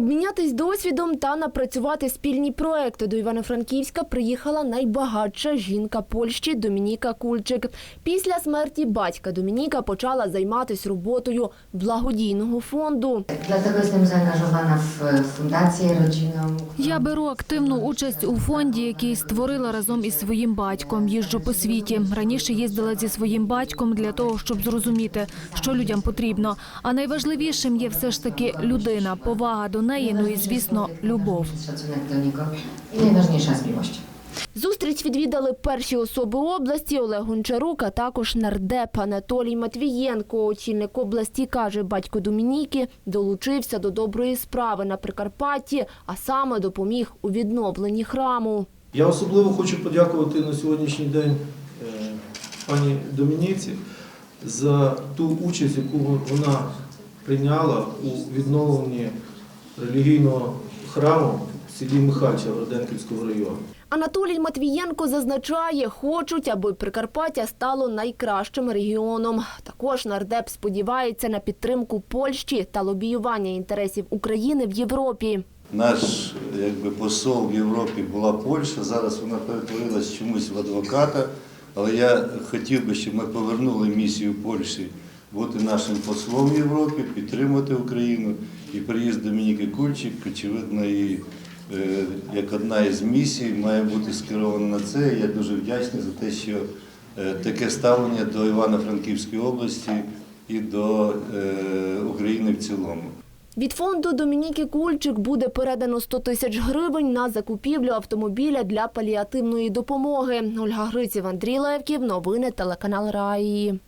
Обмінятись досвідом та напрацювати спільні проекти до Івано-Франківська приїхала найбагатша жінка Польщі Домініка Кульчик. Після смерті батька Домініка почала займатися роботою благодійного фонду. Rodzinną. Я беру активну участь у фонді, який створила разом із своїм батьком. Їжджу по світі. Раніше їздила зі своїм батьком для того, щоб зрозуміти, що людям потрібно. А найважливішим є все ж таки людина, повага до неї, ну і звісно, любов. Najważniejsza jest miłość. Зустріч відвідали перші особи області Олег Гончарук, а також нардеп Анатолій Матвієнко. Очільник області каже, батько Домініки долучився до доброї справи на Прикарпатті, а саме допоміг у відновленні храму. Я особливо хочу подякувати на сьогоднішній день е, пані Домініці за ту участь, яку вона прийняла у відновленні релігійного храму в селі Михальча Роденківського району. Анатолій Матвієнко зазначає, хочуть, аби Прикарпаття стало найкращим регіоном. Також нардеп сподівається на підтримку Польщі та лобіювання інтересів України в Європі. Наш якби, посол в Європі була Польща, зараз вона перетворилась чомусь в адвоката. Але я хотів би, щоб ми повернули місію Польщі бути нашим послом в Європі, підтримати Україну. І приїзд Домініки Кульчик, очевидно, і е, як одна із місій має бути скерована на це. Я дуже вдячний за те, що е, таке ставлення до Івано-Франківської області і до е, України в цілому. Від фонду Домініки Кульчик буде передано 100 тисяч гривень на закупівлю автомобіля для паліативної допомоги. Ольга Гриців, Андрій Левків. Новини телеканал Раї.